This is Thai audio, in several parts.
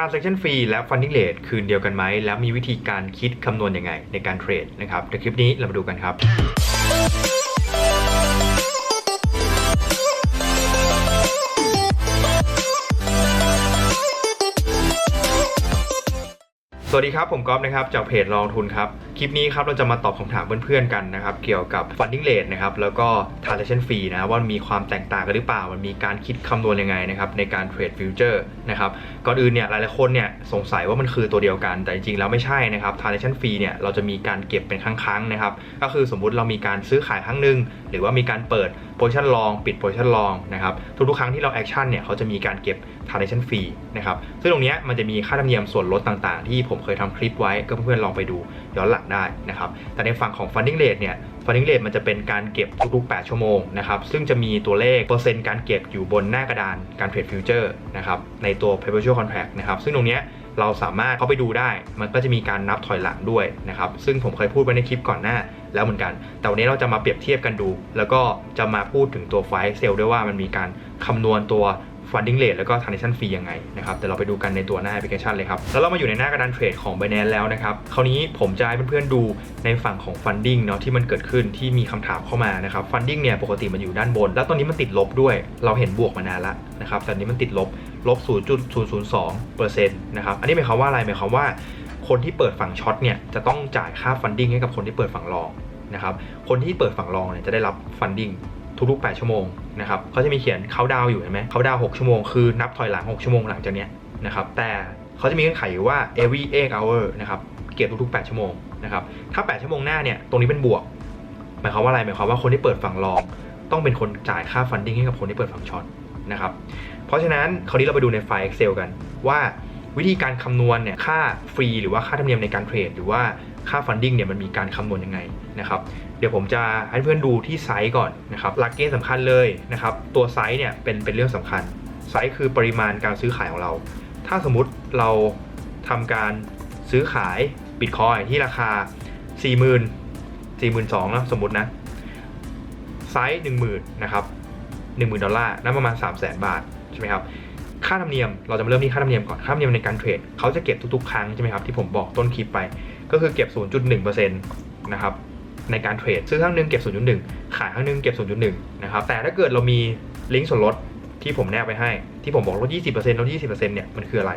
transaction fee และ funding rate คืนเดียวกันไหม แล้วมีวิธีการคิดคำนวณยังไงในการเทรดนะครับในคลิปนี้เรามาดูกันครับ สวัสดีครับ ผมก๊อฟนะครับจากเพจลองทุนครับ คลิปนี้ครับเราจะมาตอบคำถามเพื่อนๆกันนะครับ เกี่ยวกับ funding rate นะครับ แล้วก็ transaction fee นะว่ามีความแตกต่างกันหรือเปล่า มันมีการคิดคำนวณยังไงนะครับในการเทรดฟิวเจอร์นะครับก่อนอื่นเนี่ยหลายๆคนเนี่ยสงสัยว่ามันคือตัวเดียวกัน แต่จริงๆแล้วไม่ใช่นะครับ transaction fee เนี่ยเราจะมีการเก็บเป็นครั้งๆนะครับก็คือสมมุติเรามีการซื้อขายครั้งหนึ่งหรือว่ามีการเปิด position long ปิด position long นะครับทุกๆครั้งที่เรา action เนี่ยเขาจะมีการเก็บ transaction fee นะครับซึ่งตรงนี้มันจะมีค่าธรรมเนียมส่วนลดต่างๆ ที่ผมเคยทำคลิปไว้ก็เพื่อนๆลองไปดูย้อนหลังได้นะครับแต่ในฝั่งของ funding rate เนี่ย funding rate มันจะเป็นการเก็บทุกๆ 8 ชั่วโมงนะครับซึ่งจะมีตัวเลขเปอร์เซ็นต์การเก็บอยู่บนหน้ากระดานการเทรดฟิวเจอร์นะครับในตัว perpetual contract นะครับซึ่งตรงนี้เราสามารถเข้าไปดูได้ มันก็จะมีการนับถอยหลังด้วยนะครับ ซึ่งผมเคยพูดไว้ในคลิปก่อนหน้าแล้วเหมือนกัน แต่วันนี้เราจะมาเปรียบเทียบกันดู แล้วก็จะมาพูดถึงตัวไฟเซลด้วยว่ามันมีการคำนวณตัว funding rate แล้วก็ transaction fee ยังไงนะครับเดี๋ยวเราไปดูกันในตัวหน้าแอปพลิเคชันเลยครับ แล้วเรามาอยู่ในหน้ากระดานเทรดของ Binance แล้วนะครับคราวนี้ผมจะให้เพื่อนๆดูในฝั่งของ funding เนาะที่มันเกิดขึ้นที่มีคำถามเข้ามานะครับ funding เนี่ยปกติมันอยู่ด้านบน แล้วตอนนี้มันติดลบด้วย เราเห็นบวกมานานแล้วนะครับแต่อันนี้มันติดลบลบ 0.002%นะครับอันนี้หมายความว่าอะไรหมายความว่า คนที่เปิดฝั่งช็อตเนี่ยจะต้องจ่ายค่า funding ให้กับคนที่เปิดฝั่งรองนะครับคนที่เปิดฝั่งรองเนี่ยจะได้รับ funding ทุกๆ 8 ชั่วโมงนะครับเขาจะมีเขียนเขาดาวอยู่เห็นไหมเขาดาว6ชั่วโมงคือนับถอยหลัง 6 ชั่วโมงหลังจากนี้นะครับแต่เขาจะมีเงื่อนไขอยู่ว่า every 8 hour นะครับเก็บทุกๆ 8 ชั่วโมงนะครับถ้า 8 ชั่วโมงหน้าเนี่ยตรงนี้เป็นบวกหมายความว่าอะไรหมายความว่าคนที่เปิดฝั่งรอง ต้องเป็นคนจ่ายค่า funding ให้กับคนที่เปิดฝั่งช็อตนะครับเพราะฉะนั้นคราวนี้เราไปดูในไฟล์ Excel กันว่าวิธีการคำนวณเนี่ยค่าฟรีหรือว่าค่าธรรมเนียมในการเทรดหรือว่า ค่า funding เนี่ยมันมีการคำนวณยังไงนะครับเดี๋ยวผมจะให้เพื่อนดูที่ไซส์ก่อนนะครับหลักเกณฑ์สำคัญเลยนะครับตัวไซส์เนี่ยเป็นเป็นเรื่องสำคัญไซส์คือปริมาณการซื้อขายของเรา ถ้าสมมุติเราทำการซื้อขายบิตคอยที่ราคา 40,000 42,000นะสมมตินะไซส์10,000นะครับ10,000ดอลลาร์นั่นประมาณ 300,000 บาทใช่ไหมครับค่าธรรมเนียมเราจะมาเริ่มที่ค่าธรรมเนียมก่อนค่าธรรมเนียมในการเทรดเขาจะเก็บทุกๆ ครั้งใช่ไหมครับที่ผมบอกต้นคลิปไป ก็คือเก็บ 0.1%นะครับในการเทรด ซื้อครั้งหนึงเก็บ 0.1 ขายครั้งหนึงเก็บ 0.1 นะครับ แต่ถ้าเกิดเรามีลิงก์ส่วนลดที่ผมแนบไปให้ ที่ผมบอกลด 20%ลด 20%เนี่ย มันคืออะไร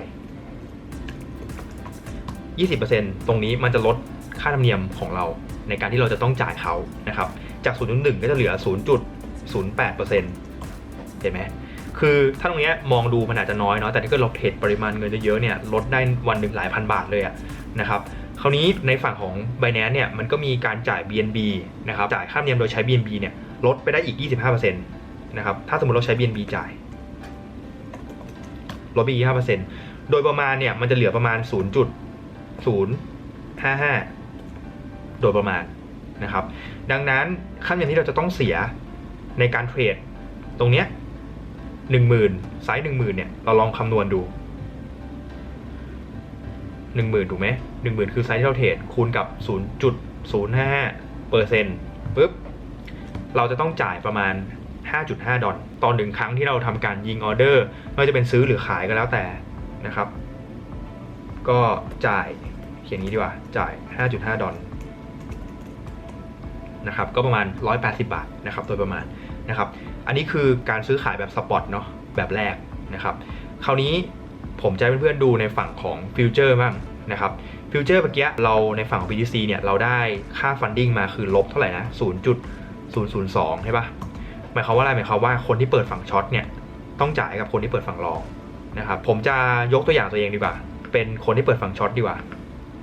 20%ตรงนี้มันจะลดค่าธรรมเนียมของเราในการที่เราจะต้องจ่ายเขานะครับ จาก 0.1 ก็จะเหลือ 0.08%เห็นไหม คือถ้าตรงนี้มองดูมันอาจจะน้อยเนาะ แต่ถ้าเกิดเราเทรดปริมาณเงินเยอะๆเนี่ย ลดได้วันหนึ่งหลายพันบาทเลยอะนะครับ คราวนี้ในฝั่งของ Binance เนี่ยมันก็มีการจ่าย BNB นะครับจ่ายค่าธรรมเนียมโดยใช้ BNB เนี่ยลดไปได้อีก 25%นะครับถ้าสมมติเราใช้ BNB จ่ายลดไปอีก25%โดยประมาณเนี่ยมันจะเหลือประมาณ 0.055 โดยประมาณนะครับดังนั้นค่าธรรมเนียมที่เราจะต้องเสียในการเทรดตรงเนี้ยหนึ่งหมื่นไซส์หนึ่งหมื่นเนี่ยเราลองคำนวณดูหนึ่งหมื่นถูกไหม หนึ่งหมื่นคือไซส์ที่เราเทรดคูณกับศูนย์จุดศูนย์ห้าเปอร์เซ็นต์ปุ๊บเราจะต้องจ่ายประมาณ 5.5 ดอลตอนหนึ่งครั้งที่เราทำการยิงออเดอร์ไม่ว่าจะเป็นซื้อหรือขายก็แล้วแต่นะครับ ก็จ่ายเขียนนี้ดีกว่าจ่าย 5.5 ดอลนะครับก็ประมาณ 180 บาทนะครับโดยประมาณนะครับ อันนี้คือการซื้อขายแบบสปอตเนาะแบบแรกนะครับ คราวนี้ผมจะให้เพื่อนๆดูในฝั่งของฟิวเจอร์บ้างนะครับ ฟิวเจอร์เมื่อกี้เราในฝั่งของ BTC เนี่ยเราได้ค่าฟันดิ้งมาคือลบเท่าไหร่นะ 0.002 ใช่ปะหมายความว่าอะไรหมายความว่าคนที่เปิดฝั่งช็อตเนี่ยต้องจ่ายกับคนที่เปิดฝั่งรองนะครับผมจะยกตัวอย่างตัวเองดีกว่า เป็นคนที่เปิดฝั่งช็อตดีกว่า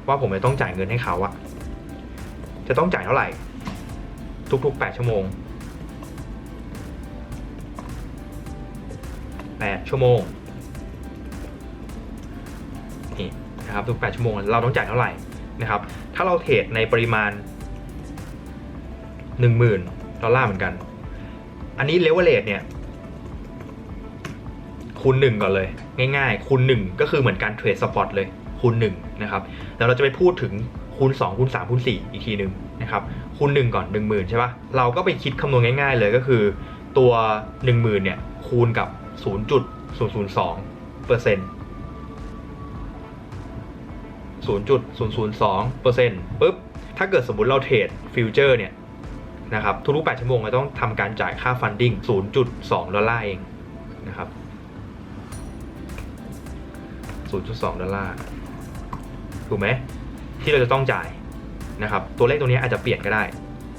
ว่าผมจะต้องจ่ายเงินให้เขาอะจะต้องจ่ายเท่าไหร่ ทุกๆ 8 ชั่วโมง 8 ชั่วโมง นะครับทุก 8 ชั่วโมงเราต้องจ่ายเท่าไหร่นะครับ ถ้าเราเทรดในปริมาณ 10,000ดอลลาร์เหมือนกัน อันนี้เลเวลเลทเนี่ยคูณ1ก่อนเลย ง่ายๆ คูณ1ก็คือเหมือนการเทรดสปอตเลยคูณ1นะครับแล้วเราจะไปพูดถึงคูณ2คูณ3คูณ4อีกทีหนึ่งนะครับคูณ 1 ก่อน 10,000 ใช่ปะเราก็ไปคิดคำนวณง่าย ๆ เลยก็คือตัว 10,000เนี่ยคูณกับ 0.002เปอร์เซ็นต์ 0.002เปอร์เซ็นต์ปุ๊บ ถ้าเกิดสมมติเราเทรดฟิวเจอร์เนี่ยนะครับทุกๆ8ชั่วโมงเราต้องทำการจ่ายค่าฟันดิ้ง0.2 ดอลลาร์เองนะครับ 0.2 ดอลลาร์ถูกไหมที่เราจะต้องจ่ายนะครับตัวเลขตัวนี้อาจจะเปลี่ยนก็ได้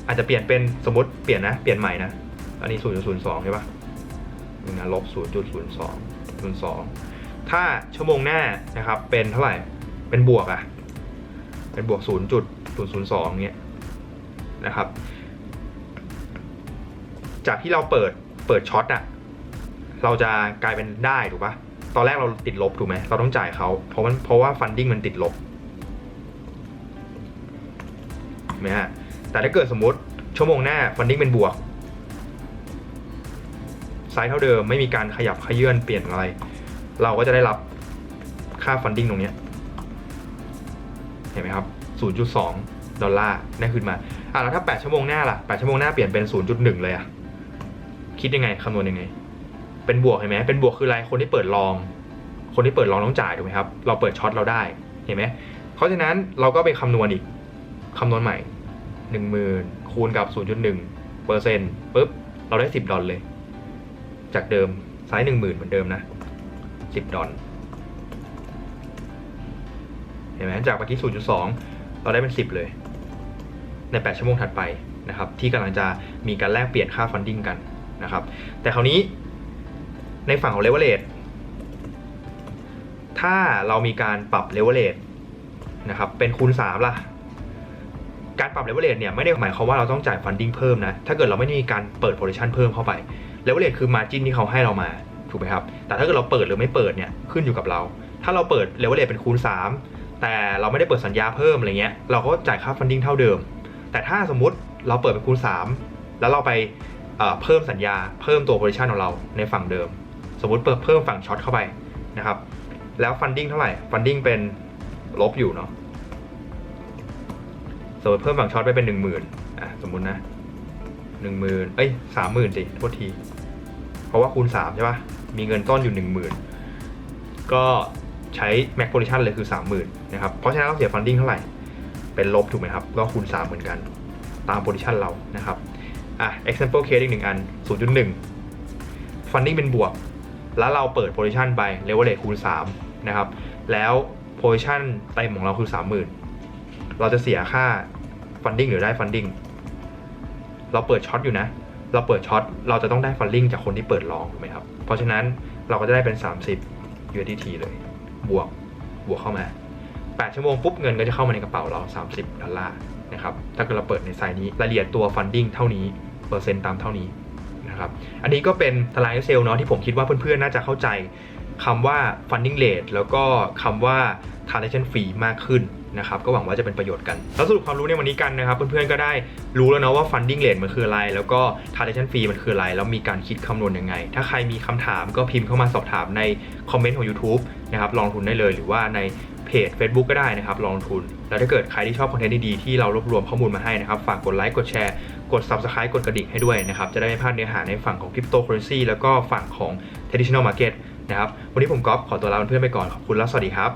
อาจจะเปลี่ยนเป็นสมมติเปลี่ยนนะเปลี่ยนใหม่นะอันนี้ 0.02 ใช่ปะนะลบ 0.02 02 ถ้าชั่วโมงหน้านะครับเป็นเท่าไหร่ เป็นบวกอะเป็นบวก 0.002เงี้ยนะครับ จากที่เราเปิดเปิดช็อตอะเราจะกลายเป็นได้ถูกปะตอนแรกเราติดลบถูกไหมเราต้องจ่ายเขาเพราะมันเพราะว่าฟันดิ้งมันติดลบเนไหมฮะแต่ถ้าเกิดสมมติชั่วโมงหน้าฟันดิ้งเป็นบวกไซส์เท่าเดิมไม่มีการขยับขยื่นเปลี่ยนอะไร เราก็จะได้รับค่าฟันดิ้งตรงนี้ เห็นไหมครับ 0.2 ดอลลาร์ได้ขึ้นมาอะแล้วถ้า 8 ชั่วโมงหน้าล่ะ 8 ชั่วโมงหน้าเปลี่ยนเป็น 0.1 เลยอะคิดยังไงคำนวณยังไง เป็นบวกเห็นไหมเป็นบวกคืออะไรคนที่เปิดลอง คนที่เปิดลองต้องจ่ายถูกไหมครับ เราเปิดช็อตเราได้เห็นไหมเพราะฉะนั้นเราก็ไปคำนวณอีกคำนวณใหม่ 10,000 คูณกับ 0.1เปอร์เซ็นต์ปุ๊บเราได้ 10 ดอลเลย จากเดิมไซส์10,000 เหมือนเดิมนะ 10 ดอล ห็นไหมจากเมื่อกี้ 0.2 เราได้เป็น 10 เลย ใน 8 ชั่วโมงถัดไปนะครับ ที่กำลังจะมีการแลกเปลี่ยนค่าฟันดิ้งกันนะครับ แต่คราวนี้ในฝั่งของเลเวลเลตถ้าเรามีการปรับเลเวลเลตนะครับ เป็นคูณ 3 ล่ะ การปรับเลเวลเลตเนี่ยไม่ได้หมายความว่าเราต้องจ่ายฟันดิ้งเพิ่มนะ ถ้าเกิดเราไม่ได้มีการเปิดโพซิชันเพิ่มเข้าไปเลเวลเลตคือมาจินที่เขาให้เรามาถูกไหมครับ แต่ถ้าเกิดเราเปิดหรือไม่เปิดเนี่ยขึ้นอยู่กับเรา ถ้าเราเปิดเลเวลเลตเป็นคูณ 3 แต่เราไม่ได้เปิดสัญญาเพิ่มอะไรเงี้ยเราก็จ่ายค่าฟันดิ้งเท่าเดิม แต่ถ้าสมมุติเราเปิดเป็นคูณ 3 แล้วเราไปเพิ่มสัญญาเพิ่มตัวโพซิชันของเราในฝั่งเดิม สมมติเปิดเพิ่มฝั่งช็อตเข้าไปนะครับแล้วฟันดิ้งเท่าไหร่ฟันดิ้งเป็นลบอยู่เนาะสมมติเพิ่มฝั่งช็อตไปเป็นหนึ่งหมื่นอะสมมุตินะหนึ่งหมื่นเอ้ยสามหมื่นสิโทษที เพราะว่าคูณสามใช่ปะมีเงินต้นอยู่หนึ่งหมื่นก็ ใช้ max position เลยคือสามหมื่นนะครับ เพราะฉะนั้นเราเสียฟันดิ้งเท่าไหร่ เป็นลบถูกไหมครับ ก็คูณสามเหมือนกัน ตาม position เรานะครับ อะ example case อีกหนึ่งอัน 0.1 funding เป็นบวก แล้วเราเปิด position ไป leverage คูณ3นะครับ แล้ว position เต็มของเราคือ 30,000 เราจะเสียค่า funding หรือได้ funding เราเปิดช็อตอยู่นะ เราเปิดช็อต เราจะต้องได้ funding จากคนที่เปิดลองถูกไหมครับ เพราะฉะนั้นเราก็จะได้เป็น 30 USDT เลย บวกบวกเข้ามา 8 ชั่วโมงปุ๊บเงินก็จะเข้ามาในกระเป๋าเรา 30ดอลลาร์นะครับถ้าเกิดเราเปิดในไซน์นี้รายละเอียดตัว funding เท่านี้เปอร์เซ็นต์ตามเท่านี้นะครับอันนี้ก็เป็นตารางเซลล์เนาะที่ผมคิดว่าเพื่อนๆน่าจะเข้าใจ คำว่า funding rate แล้วก็คำว่า transaction fee มากขึ้นนะครับก็หวังว่าจะเป็นประโยชน์กัน แล้วสรุปความรู้ในวันนี้กันนะครับ เพื่อนๆก็ได้รู้แล้วเนาะว่า funding rate มันคืออะไร แล้วก็ transaction fee มันคืออะไร แล้วมีการคิดคำนวณยังไง ถ้าใครมีคำถามก็พิมพ์เข้ามาสอบถามในคอมเมนต์ของ YouTube นะครับลองทุนได้เลยหรือว่าในเพจ Facebook ก็ได้นะครับลองทุน แล้วถ้าเกิดใครที่ชอบคอนเทนต์ดีๆที่เรารวบรวมข้อมูลมาให้นะครับ ฝากกดไลค์กดแชร์ กด Subscribe กดกระดิ่งให้ด้วยนะครับ จะได้ไม่พลาดเนื้อหาในฝั่งของ Cryptocurrency แล้วก็ฝั่งของ Traditional Market นะครับ วันนี้ผมก๊อฟขอตัวลาเพื่อนไปก่อน ขอบคุณแล้วสวัสดีครับ